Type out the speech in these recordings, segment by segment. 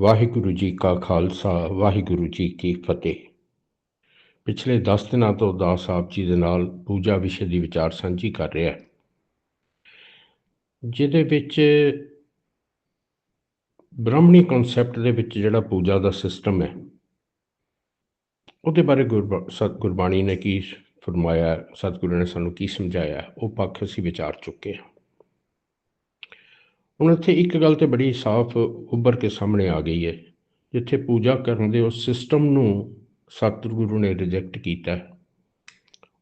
ਵਾਹਿਗੁਰੂ ਜੀ ਕਾ ਖਾਲਸਾ, ਵਾਹਿਗੁਰੂ ਜੀ ਕੀ ਫਤਿਹ। ਪਿਛਲੇ 10 ਦਿਨਾਂ ਤੋਂ ਦਾਸ ਸਾਹਿਬ ਜੀ ਦੇ ਨਾਲ ਪੂਜਾ ਵਿਸ਼ੇ ਦੀ ਵਿਚਾਰ ਸਾਂਝੀ ਕਰ ਰਿਹਾ ਜਿਹਦੇ ਵਿੱਚ ਬ੍ਰਾਹਮਣੀ ਕਨਸੈਪਟ ਦੇ ਵਿੱਚ ਜਿਹੜਾ ਪੂਜਾ ਦਾ ਸਿਸਟਮ ਹੈ, ਉਹਦੇ ਬਾਰੇ ਗੁਰਬਾ- ਸਤ ਗੁਰਬਾਣੀ ਨੇ ਕੀ ਫਰਮਾਇਆ, ਸਤਿਗੁਰੂ ਨੇ ਸਾਨੂੰ ਕੀ ਸਮਝਾਇਆ, ਉਹ ਪੱਖ ਅਸੀਂ ਵਿਚਾਰ ਚੁੱਕੇ ਹਾਂ। ਹੁਣ ਇੱਥੇ ਇੱਕ ਗੱਲ ਤੇ ਬੜੀ ਸਾਫ਼ ਉੱਭਰ ਕੇ ਸਾਹਮਣੇ ਆ ਗਈ ਹੈ। ਜਿੱਥੇ ਪੂਜਾ ਕਰਨ ਦੇ ਉਸ ਸਿਸਟਮ ਨੂੰ ਸਤਿਗੁਰੂ ਨੇ ਰਿਜੈਕਟ ਕੀਤਾ ਹੈ,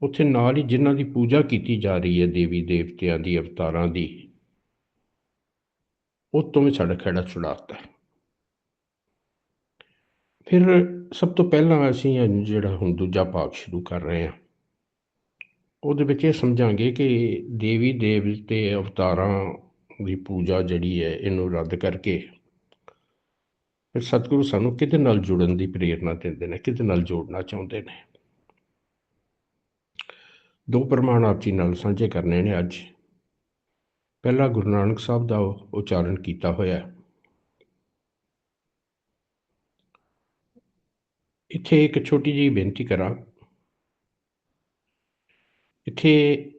ਉੱਥੇ ਨਾਲ ਹੀ ਜਿਨ੍ਹਾਂ ਦੀ ਪੂਜਾ ਕੀਤੀ ਜਾ ਰਹੀ ਹੈ ਦੇਵੀ ਦੇਵਤਿਆਂ ਦੀ ਅਵਤਾਰਾਂ ਦੀ ਉਹ ਤੋਂ ਵੀ ਸਾਡਾ ਖੜਾ ਛੁਡਾਤਾ ਫਿਰ ਸਭ ਤੋਂ ਪਹਿਲਾਂ ਅਸੀਂ ਜਿਹੜਾ ਹੁਣ ਦੂਜਾ ਭਾਗ ਸ਼ੁਰੂ ਕਰ ਰਹੇ ਹਾਂ ਉਹਦੇ ਵਿੱਚ ਇਹ ਸਮਝਾਂਗੇ ਕਿ ਦੇਵੀ ਦੇਵਤੇ ਅਵਤਾਰਾਂ ਦੀ ਪੂਜਾ ਜਿਹੜੀ ਹੈ, ਇਹਨੂੰ ਰੱਦ ਕਰਕੇ ਫਿਰ ਸਤਿਗੁਰੂ ਸਾਨੂੰ ਕਿਹਦੇ ਨਾਲ ਜੁੜਨ ਦੀ ਪ੍ਰੇਰਣਾ ਦਿੰਦੇ ਨੇ, ਕਿਹਦੇ ਨਾਲ ਜੋੜਨਾ ਚਾਹੁੰਦੇ ਨੇ? ਦੋ ਪ੍ਰਮਾਣ ਆਪ ਜੀ ਨਾਲ ਸਾਂਝੇ ਕਰਨੇ ਨੇ ਅੱਜ। ਪਹਿਲਾ ਗੁਰੂ ਨਾਨਕ ਸਾਹਿਬ ਦਾ ਉਚਾਰਨ ਕੀਤਾ ਹੋਇਆ ਇੱਥੇ ਇੱਕ ਛੋਟੀ ਜਿਹੀ ਬੇਨਤੀ ਕਰਾਂ। ਇੱਥੇ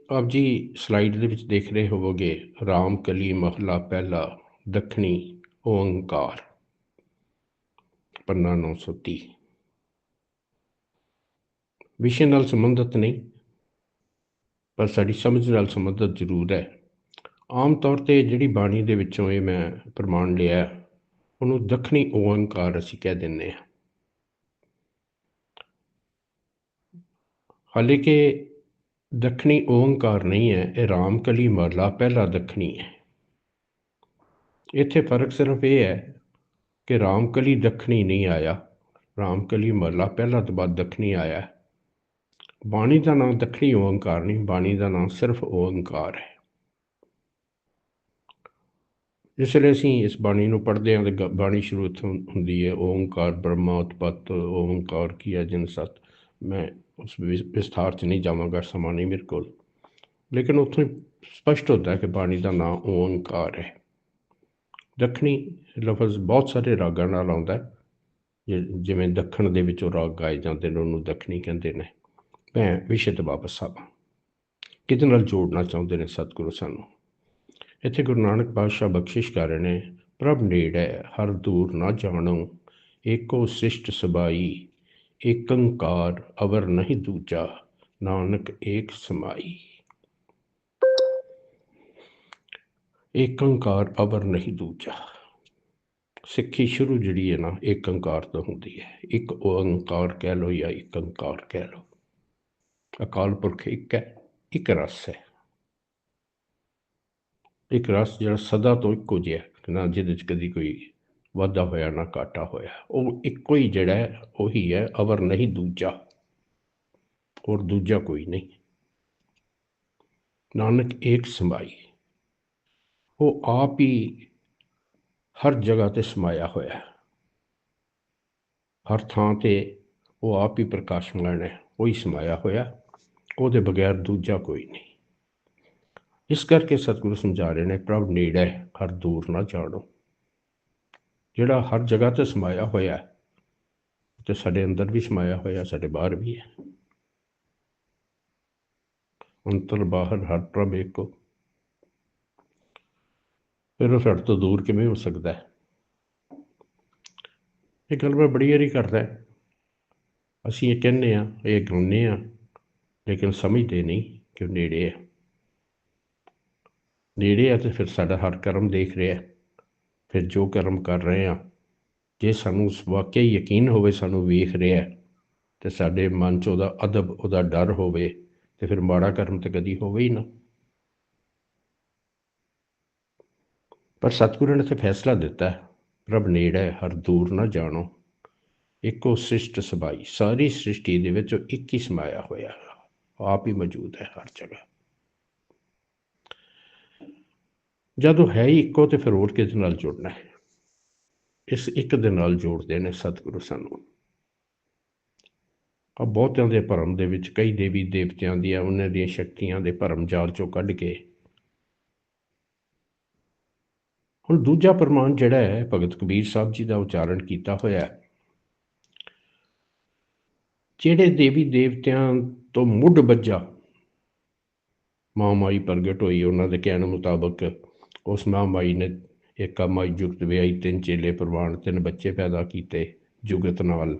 ਆਪ ਜੀ ਸਲਾਈਡ ਦੇ ਵਿੱਚ ਦੇਖ ਰਹੇ ਹੋਵੋਗੇ, ਰਾਮ ਕਲੀ ਮਹਲਾ ਪਹਿਲਾ, ਦੱਖਣੀ ਓੰਕਾਰ, ਪੰਨਾ 930 ਵਿਸ਼ੇ ਨਾਲ ਸੰਬੰਧਿਤ ਨਹੀਂ, ਪਰ ਸਾਡੀ ਸਮਝ ਨਾਲ ਸੰਬੰਧਿਤ ਜ਼ਰੂਰ ਹੈ। ਆਮ ਤੌਰ ਤੇ ਜਿਹੜੀ ਬਾਣੀ ਦੇ ਵਿੱਚੋਂ ਇਹ ਮੈਂ ਪ੍ਰਮਾਣ ਲਿਆ, ਉਹਨੂੰ ਦੱਖਣੀ ਓੰਕਾਰ ਅਸੀਂ ਕਹਿ ਦਿੰਦੇ ਹਾਂ। ਹਾਲੇ ਕਿ ਦੱਖਣੀ ਓੰਕਾਰ ਨਹੀਂ ਹੈ, ਇਹ ਰਾਮਕਲੀ ਮਹਲਾ ਪਹਿਲਾ ਦੱਖਣੀ ਹੈ। ਇੱਥੇ ਫ਼ਰਕ ਸਿਰਫ ਇਹ ਹੈ ਕਿ ਰਾਮਕਲੀ ਦੱਖਣੀ ਨਹੀਂ ਆਇਆ, ਰਾਮਕਲੀ ਮਹਲਾ ਪਹਿਲਾ ਤੋਂ ਬਾਅਦ ਦੱਖਣੀ ਆਇਆ ਹੈ। ਬਾਣੀ ਦਾ ਨਾਮ ਦੱਖਣੀ ਓੰਕਾਰ ਨਹੀਂ, ਬਾਣੀ ਦਾ ਨਾਮ ਸਿਰਫ ਓੰਕਾਰ ਹੈ। ਜਿਸ ਲਈ ਅਸੀਂ ਇਸ ਬਾਣੀ ਨੂੰ ਪੜ੍ਹਦੇ ਹਾਂ ਤੇ ਗ- ਬਾਣੀ ਸ਼ੁਰੂ ਇੱਥੋਂ ਹੁੰਦੀ ਹੈ ਓੰਕਾਰ ਬ੍ਰਹਮਾ ਉਤਪਤ ਓੰਕਾਰ ਕੀ ਹੈ ਜਿਨ ਸਤ। ਮੈਂ ਉਸ ਵਿਸ- ਵਿਸਥਾਰ 'ਚ ਨਹੀਂ ਜਾਵਾਂਗਾ, ਸਮਾਂ ਨਹੀਂ ਮੇਰੇ ਕੋਲ। ਲੇਕਿਨ ਉੱਥੋਂ ਹੀ ਸਪਸ਼ਟ ਹੁੰਦਾ ਹੈ ਕਿ ਬਾਣੀ ਦਾ ਨਾਮ ਓੰਕਾਰ ਹੈ। ਦੱਖਣੀ ਲਫ਼ਜ਼ ਬਹੁਤ ਸਾਰੇ ਰਾਗਾਂ ਨਾਲ ਆਉਂਦਾ ਹੈ। ਜਿਵੇਂ ਦੱਖਣ ਦੇ ਵਿੱਚੋਂ ਰਾਗ ਗਾਏ ਜਾਂਦੇ ਨੇ, ਉਹਨੂੰ ਦੱਖਣੀ ਕਹਿੰਦੇ ਨੇ। ਮੈਂ ਵਿਸ਼ੇ ਤੇ ਵਾਪਸ ਆਵਾਂ ਕਿਹਦੇ ਨਾਲ ਜੋੜਨਾ ਚਾਹੁੰਦੇ ਨੇ ਸਤਿਗੁਰੂ ਸਾਨੂੰ? ਇੱਥੇ ਗੁਰੂ ਨਾਨਕ ਪਾਤਸ਼ਾਹ ਬਖਸ਼ਿਸ਼ ਕਰ ਰਹੇ ਨੇ, ਪ੍ਰਭ ਨੇੜ ਹੈ, ਹਰ ਦੂਰ ਨਾ ਜਾਣੋ, ਏਕੋ ਸਿਸ਼ਟ ਸਬਾਈ ਏਕੰਕਾਰ ਅਵਰ ਨਹੀਂ ਦੂਜਾ, ਨਾਨਕ ਏਕ ਸਮਾਈ। ਏਕੰਕਾਰ ਅਵਰ ਨਹੀਂ ਦੂਜਾ। ਸਿੱਖੀ ਸ਼ੁਰੂ ਜਿਹੜੀ ਹੈ ਨਾ ਏਕੰਕਾਰ ਤੋਂ ਹੁੰਦੀ ਹੈ। ਇੱਕ ਓੰਕਾਰ ਕਹਿ ਲੋ ਜਾਂ ਏਕੰਕਾਰ ਕਹਿ ਲੋ ਅਕਾਲ ਪੁਰਖ ਇੱਕ ਹੈ, ਇੱਕ ਰਸ ਹੈ। ਇੱਕ ਰਸ ਜਿਹੜਾ ਸਦਾ ਤੋਂ ਇੱਕੋ ਜਿਹਾ ਨਾ ਜਿਹਦੇ ਚ ਕਦੀ ਕੋਈ ਵਾਧਾ ਹੋਇਆ ਨਾ ਘਾਟਾ ਹੋਇਆ। ਉਹ ਇੱਕੋ ਹੀ ਜਿਹੜਾ ਉਹੀ ਹੈ, ਅਵਰ ਨਹੀਂ ਦੂਜਾ। ਔਰ ਦੂਜਾ ਕੋਈ ਨਹੀਂ। ਨਾਨਕ ਏਕ ਸਮਾਈ। ਉਹ ਆਪ ਹੀ ਹਰ ਜਗ੍ਹਾ ਤੇ ਸਮਾਇਆ ਹੋਇਆ ਹੈ। ਹਰ ਥਾਂ ਤੇ ਉਹ ਆਪ ਹੀ ਪ੍ਰਕਾਸ਼ਮਾਨ ਹੈ, ਉਹ ਹੀ ਸਮਾਇਆ ਹੋਇਆ। ਉਹਦੇ ਬਗੈਰ ਦੂਜਾ ਕੋਈ ਨਹੀਂ। ਇਸ ਕਰਕੇ ਸਤਿਗੁਰੂ ਸਮਝਾ ਰਹੇ ਨੇ, ਪ੍ਰਭ ਨੇੜੇ ਹਰ ਦੂਰ ਨਾ ਜਾਣੋ। ਜਿਹੜਾ ਹਰ ਜਗ੍ਹਾ ਤੇ ਸਮਾਇਆ ਹੋਇਆ ਹੈ, ਤੇ ਸਾਡੇ ਅੰਦਰ ਵੀ ਸਮਾਇਆ ਹੋਇਆ, ਸਾਡੇ ਬਾਹਰ ਵੀ ਹੈ ਅੰਤਰ ਬਾਹਰ ਹਰ ਪ੍ਰਭ ਏਕੋ ਫਿਰ ਉਹ ਸਾਡੇ ਤੋਂ ਦੂਰ ਕਿਵੇਂ ਹੋ ਸਕਦਾ ਹੈ ਇਹ ਗੱਲ ਮੈਂ ਬੜੀ ਵਾਰੀ ਕਰਦਾ ਹੈ। ਅਸੀਂ ਇਹ ਕਹਿੰਦੇ ਆ ਇਹ ਗਾਉਂਦੇ ਆ ਲੇਕਿਨ ਸਮਝਦੇ ਨਹੀਂ ਕਿ ਉਹ ਨੇੜੇ ਹੈ ਨੇੜੇ ਆ ਤੇ ਫਿਰ ਸਾਡਾ ਹਰ ਕਰਮ ਦੇਖ ਰਿਹਾ ਹੈ। ਫਿਰ ਜੋ ਕਰਮ ਕਰ ਰਹੇ ਆ ਜੇ ਸਾਨੂੰ ਵਾਕਿਆ ਹੀ ਯਕੀਨ ਹੋਵੇ ਸਾਨੂੰ ਵੇਖ ਰਿਹਾ ਤੇ ਸਾਡੇ ਮਨ 'ਚ ਉਹਦਾ ਅਦਬ ਉਹਦਾ ਡਰ ਹੋਵੇ ਤੇ ਫਿਰ ਮਾੜਾ ਕਰਮ ਤਾਂ ਕਦੀ ਹੋਵੇ ਹੀ ਨਾ ਪਰ ਸਤਿਗੁਰੂ ਨੇ ਤੇ ਫੈਸਲਾ ਦਿੱਤਾ ਹੈ, ਪ੍ਰਭ ਨੇੜੇ ਹਰ ਦੂਰ ਨਾ ਜਾਣੋ ਇੱਕੋ ਸ੍ਰਿਸ਼ਟ ਸਬਾਈ ਸਾਰੀ ਸ੍ਰਿਸ਼ਟੀ ਦੇ ਵਿੱਚ ਇੱਕ ਹੀ ਸਮਾਇਆ ਹੋਇਆ ਹੈ। ਆਪ ਹੀ ਮੌਜੂਦ ਹੈ ਹਰ ਜਗ੍ਹਾ ਜਦੋਂ ਹੈ ਹੀ ਇੱਕੋ ਤੇ ਫਿਰ ਹੋਰ ਕਿਸ ਨਾਲ ਜੁੜਨਾ ਹੈ? ਇਸ ਇੱਕ ਦੇ ਨਾਲ ਜੋੜਦੇ ਨੇ ਸਤਿਗੁਰੂ ਸਾਨੂੰ। ਆ ਬਹੁਤਿਆਂ ਦੇ ਭਰਮ ਦੇ ਵਿੱਚ ਕਈ ਦੇਵੀ ਦੇਵਤਿਆਂ ਦੀਆਂ, ਉਹਨਾਂ ਦੀਆਂ ਸ਼ਕਤੀਆਂ ਦੇ ਭਰਮ ਜਾਲ ਚੋਂ ਕੱਢ ਕੇ। ਹੁਣ ਦੂਜਾ ਪ੍ਰਮਾਣ ਜਿਹੜਾ ਹੈ, ਭਗਤ ਕਬੀਰ ਸਾਹਿਬ ਜੀ ਦਾ ਉਚਾਰਨ ਕੀਤਾ ਹੋਇਆ ਹੈ। ਜਿਹੜੇ ਦੇਵੀ ਦੇਵਤਿਆਂ ਤੋਂ ਮੁੱਢ ਬੱਜਾ ਮਾਂ ਮਾਈ ਪ੍ਰਗਟ ਹੋਈ, ਉਹਨਾਂ ਦੇ ਕਹਿਣ ਮੁਤਾਬਕ ਉਸ ਮਾਂ ਮਾਈ ਨੇ ਏਕਾ ਮਾਈ ਜੁਗਤ ਵਿਆਹੀ, ਤਿੰਨ ਚੇਲੇ ਪ੍ਰਵਾਨ, ਤਿੰਨ ਬੱਚੇ ਪੈਦਾ ਕੀਤੇ ਜੁਗਤ ਨਾਲ।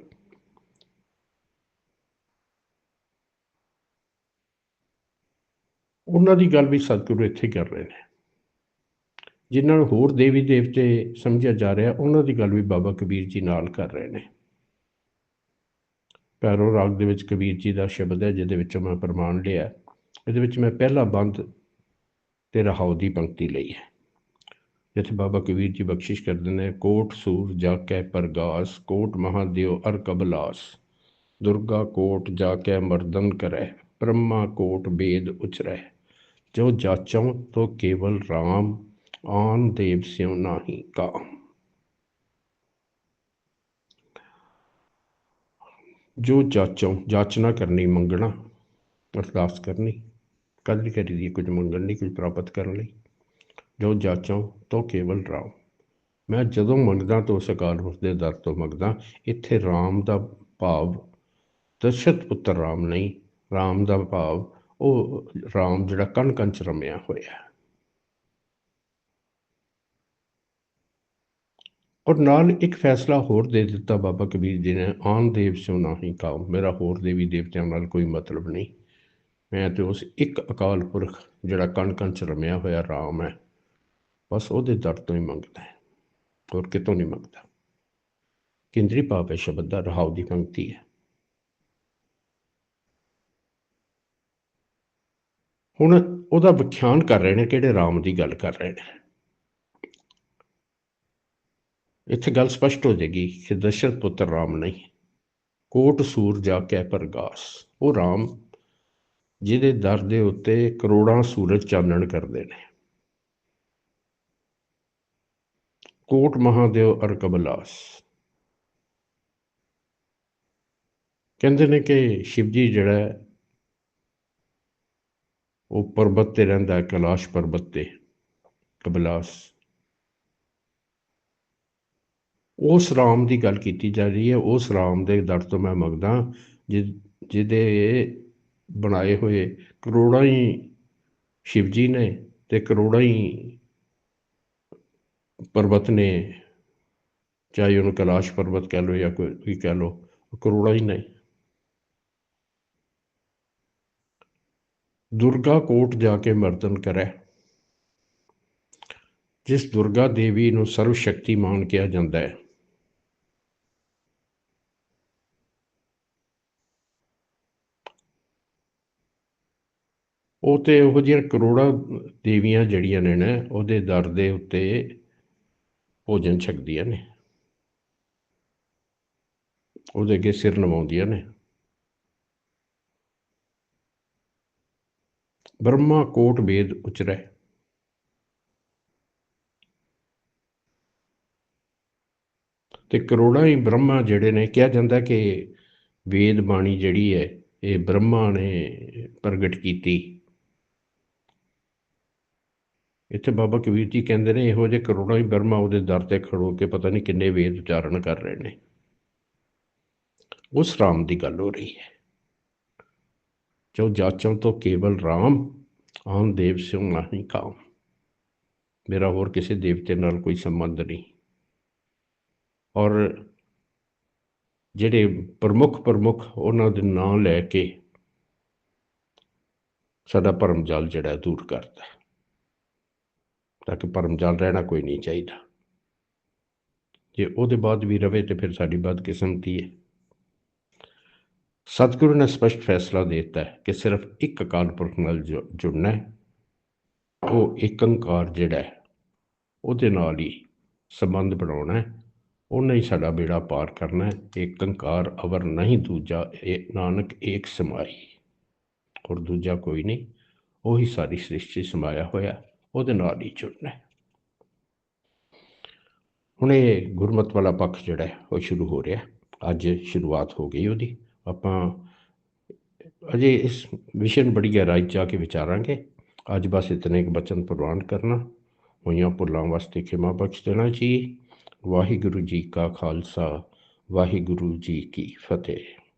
ਉਹਨਾਂ ਦੀ ਗੱਲ ਵੀ ਸਤਿਗੁਰੂ ਇੱਥੇ ਕਰ ਰਹੇ ਨੇ। ਜਿਨ੍ਹਾਂ ਨੂੰ ਹੋਰ ਦੇਵੀ ਦੇਵਤੇ ਸਮਝਿਆ ਜਾ ਰਿਹਾ, ਉਹਨਾਂ ਦੀ ਗੱਲ ਵੀ ਬਾਬਾ ਕਬੀਰ ਜੀ ਨਾਲ ਕਰ ਰਹੇ ਨੇ। ਪੈਰੋ ਰਾਗ ਦੇ ਵਿੱਚ ਕਬੀਰ ਜੀ ਦਾ ਸ਼ਬਦ ਹੈ, ਜਿਹਦੇ ਵਿੱਚੋਂ ਮੈਂ ਪ੍ਰਮਾਣ ਲਿਆ। ਇਹਦੇ ਵਿੱਚ ਮੈਂ ਪਹਿਲਾ ਬੰਦ ਤੇ ਰਹਾਉ ਦੀ ਪੰਕਤੀ ਲਈ ਹੈ। ਜਿੱਥੇ ਬਾਬਾ ਕਬੀਰ ਜੀ ਬਖਸ਼ਿਸ਼ ਕਰਦੇ ਨੇ ਕੋਟ ਸੂਰ ਜਾ ਕੇ ਪਰਗਾਸ ਕੋਟ ਮਹਾਦੇਵ ਅਰ ਕਬਲਾਸ ਦੁਰਗਾ ਕੋਟ ਜਾ ਕੇ ਮਰਦਨ ਕਰੈ ਬ੍ਰਹਮਾ ਕੋਟ ਬੇਦ ਉਚਰੈ ਜੋ ਜਾਚਉ ਤੋ ਕੇਵਲ RAM ਆਨ ਦੇਵ ਸਿਉ ਨਾਹੀ ਕਾਮ ਜੋ ਜਾਚੋਂ ਜਾਚਨਾ ਕਰਨੀ ਮੰਗਣਾ ਅਰਦਾਸ ਕਰਨੀ ਕਦਰੀ ਕਰੀ ਦੀ ਕੁਝ ਮੰਗਣ ਲਈ ਕੁਝ ਪ੍ਰਾਪਤ ਕਰਨ ਲਈ ਜੋ ਜਾਚੋਂ ਤੋ ਕੇਵਲ ਰਾਮ। ਮੈਂ ਜਦੋਂ ਮੰਗਦਾ ਤਾਂ ਉਸ ਅਕਾਲ ਪੁਰਖ ਦੇ ਦਰ ਤੋਂ ਮੰਗਦਾ, ਇੱਥੇ ਰਾਮ ਦਾ ਭਾਵ ਦਸ਼ਤ ਪੁੱਤਰ ਰਾਮ ਨਹੀਂ, ਰਾਮ ਦਾ ਭਾਵ ਉਹ ਰਾਮ ਜਿਹੜਾ ਕਣ ਕਣ ਚ ਰਮਿਆ ਹੋਇਆ ਹੈ। ਔਰ ਨਾਲ ਇੱਕ ਫੈਸਲਾ ਹੋਰ ਦੇ ਦਿੱਤਾ ਬਾਬਾ ਕਬੀਰ ਜੀ ਨੇ, ਆਨ ਦੇਵ ਸਿਉ ਨਾਹੀ ਕਾਉ, ਮੇਰਾ ਹੋਰ ਦੇਵੀ ਦੇਵਤਿਆਂ ਨਾਲ ਕੋਈ ਮਤਲਬ ਨਹੀਂ। ਮੈਂ ਤੇ ਉਸ ਇੱਕ ਅਕਾਲ ਪੁਰਖ ਜਿਹੜਾ ਕਣ ਕਣ ਚ ਰਮਿਆ ਹੋਇਆ ਰਾਮ ਹੈ। ਬਸ ਉਹਦੇ ਦਰ ਤੋਂ ਹੀ ਮੰਗਦਾ ਹੈ, ਹੋਰ ਕਿਤੋਂ ਨਹੀਂ ਮੰਗਦਾ। ਕੇਂਦਰੀ ਭਾਵ ਹੈ ਸ਼ਬਦ ਦਾ, ਰਹਾਉ ਦੀ ਪੰਕਤੀ ਹੈ। ਹੁਣ ਉਹਦਾ ਵਿਖਿਆਨ ਕਰ ਰਹੇ ਨੇ ਕਿਹੜੇ ਰਾਮ ਦੀ ਗੱਲ ਕਰ ਰਹੇ ਨੇ। ਇੱਥੇ ਗੱਲ ਸਪਸ਼ਟ ਹੋ ਜਾਏਗੀ ਕਿ ਦਸ਼ਰਥ ਪੁੱਤਰ ਰਾਮ ਨਹੀਂ ਕੋਟ ਸੂਰ ਜਾ ਕੇ ਪਰਗਾਸ, ਉਹ ਰਾਮ ਜਿਹਦੇ ਦਰ ਦੇ ਉੱਤੇ ਕਰੋੜਾਂ ਸੂਰਜ ਚਾਨਣ ਕਰਦੇ ਨੇ। ਕੋਟ ਮਹਾਦੇਵ ਅਰ ਕਬਲਾਸ ਕਹਿੰਦੇ ਨੇ ਕਿ ਸ਼ਿਵਜੀ ਜਿਹੜਾ ਉਹ ਪਰਬਤ ਤੇ ਰਹਿੰਦਾ ਕੈਲਾਸ਼ ਪਰਬਤ ਤੇ, ਕਬਲਾਸ। ਉਸ ਰਾਮ ਦੀ ਗੱਲ ਕੀਤੀ ਜਾ ਰਹੀ ਹੈ। ਉਸ ਰਾਮ ਦੇ ਦਰ ਤੋਂ ਮੈਂ ਮੰਗਦਾ ਜਿ- ਜਿਹਦੇ ਬਣਾਏ ਹੋਏ ਕਰੋੜਾਂ ਹੀ ਸ਼ਿਵਜੀ ਨੇ ਤੇ ਕਰੋੜਾਂ ਹੀ ਪਰਬਤ ਨੇ ਚਾਹੇ ਉਹਨੂੰ ਕੈਲਾਸ਼ ਪਰਬਤ ਕਹਿ ਲਓ ਜਾਂ ਕੋਈ ਕਹਿ ਲਓ ਕਰੋੜਾਂ ਹੀ ਨੇ ਦੁਰਗਾ ਕੋਟ ਜਾ ਕੇ ਮਰਦਨ ਕਰੈ। ਜਿਸ ਦੁਰਗਾ ਦੇਵੀ ਨੂੰ ਸਰਵ ਸ਼ਕਤੀਮਾਨ ਕਿਹਾ ਜਾਂਦਾ ਹੈ। ਉਹ ਤੇ ਉਹ ਜਿਹੀਆਂ ਕਰੋੜਾਂ ਦੇਵੀਆਂ ਜਿਹੜੀਆਂ ਨੇ ਨਾ, ਉਹਦੇ ਦਰ ਦੇ ਉੱਤੇ ਭੋਜਨ ਛਕਦੀਆਂ ਨੇ। ਉਹਦੇ ਅੱਗੇ ਸਿਰ ਨਵਾਉਂਦੀਆਂ ਨੇ। ਬ੍ਰਹਮਾ ਕੋਟ ਵੇਦ ਉਚਰੈ। ਤੇ ਕਰੋੜਾਂ ਹੀ ਬ੍ਰਹਮਾ ਜਿਹੜੇ ਨੇ, ਕਿਹਾ ਜਾਂਦਾ ਕਿ ਵੇਦ ਬਾਣੀ ਜਿਹੜੀ ਹੈ, ਇਹ ਬ੍ਰਹਮਾ ਨੇ ਪ੍ਰਗਟ ਕੀਤੀ। ਇੱਥੇ ਬਾਬਾ ਕਬੀਰ ਜੀ ਕਹਿੰਦੇ ਨੇ, ਇਹੋ ਜਿਹੇ ਕਰੋੜਾਂ ਹੀ ਬਰਮਾ ਉਹਦੇ ਦਰ ਤੇ ਖੜੋ ਕੇ ਪਤਾ ਨਹੀਂ ਕਿੰਨੇ ਵੇਦ ਉਚਾਰਨ ਕਰ ਰਹੇ ਨੇ। ਉਸ ਰਾਮ ਦੀ ਗੱਲ ਹੋ ਰਹੀ ਹੈ। ਜੋ ਜਾਚੋਂ ਤੋਂ ਕੇਵਲ ਰਾਮ ਆਨ ਦੇਵ ਸਿਉ ਨਾਹੀ ਕਾਮ। ਮੇਰਾ ਹੋਰ ਕਿਸੇ ਦੇਵਤੇ ਨਾਲ ਕੋਈ ਸੰਬੰਧ ਨਹੀਂ। ਔਰ ਜਿਹੜੇ ਪ੍ਰਮੁੱਖ ਪ੍ਰਮੁੱਖ ਉਹਨਾਂ ਦੇ ਨਾਂ ਲੈ ਕੇ ਸਾਡਾ ਭਰਮ ਜਾਲ ਜਿਹੜਾ ਦੂਰ ਕਰਦਾ ਹੈ। ਤਾਂ ਕਿ ਭਰਮ ਜਾਲ ਰਹਿਣਾ ਕੋਈ ਨਹੀਂ ਚਾਹੀਦਾ। ਜੇ ਉਹਦੇ ਬਾਅਦ ਵੀ ਰਵੇ ਤੇ ਫਿਰ ਸਾਡੀ ਬਦਕਿਸਮਤੀ ਹੈ? ਸਤਿਗੁਰੂ ਨੇ ਸਪਸ਼ਟ ਫੈਸਲਾ ਦੇ ਦਿੱਤਾ ਹੈ ਕਿ ਸਿਰਫ ਇੱਕ ਅਕਾਲ ਪੁਰਖ ਨਾਲ ਜੁ- ਜੁੜਨਾ ਹੈ। ਉਹ ਏਕੰਕਾਰ ਜਿਹੜਾ ਹੈ, ਉਹਦੇ ਨਾਲ ਹੀ ਸੰਬੰਧ ਬਣਾਉਣਾ ਹੈ। ਉਹਨੇ ਹੀ ਸਾਡਾ ਬੇੜਾ ਪਾਰ ਕਰਨਾ ਹੈ। ਏਕੰਕਾਰ ਅਵਰ ਨਹੀਂ, ਦੂਜਾ ਇਹ ਨਾਨਕ ਏਕ ਸਮਾਈ ਔਰ ਦੂਜਾ ਕੋਈ ਨਹੀਂ, ਉਹੀ ਸਾਰੀ ਸ੍ਰਿਸ਼ਟੀ ਸਮਾਇਆ ਹੋਇਆ। ਉਹਦੇ ਨਾਲ ਹੀ ਜੁੜਨਾ ਹੁਣ ਇਹ ਗੁਰਮਤ ਵਾਲਾ ਪੱਖ ਜਿਹੜਾ ਉਹ ਸ਼ੁਰੂ ਹੋ ਰਿਹਾ ਅੱਜ ਸ਼ੁਰੂਆਤ ਹੋ ਗਈ ਉਹਦੀ। ਆਪਾਂ ਅਜੇ ਇਸ ਵਿਸ਼ੇ ਨੂੰ ਬੜੀ ਗਹਿਰਾਈ ਜਾ ਕੇ ਵਿਚਾਰਾਂਗੇ। ਅੱਜ ਬਸ ਇਤਨੇ ਕੁ ਬਚਨ ਪ੍ਰਵਾਨ ਕਰਨਾ। ਹੋਈਆਂ ਭੁੱਲਾਂ ਵਾਸਤੇ ਖਿਮਾ ਬਖਸ਼ ਦੇਣਾ ਜੀ। ਵਾਹਿਗੁਰੂ ਜੀ ਕਾ ਖਾਲਸਾ, ਵਾਹਿਗੁਰੂ ਜੀ ਕੀ ਫਤਿਹ।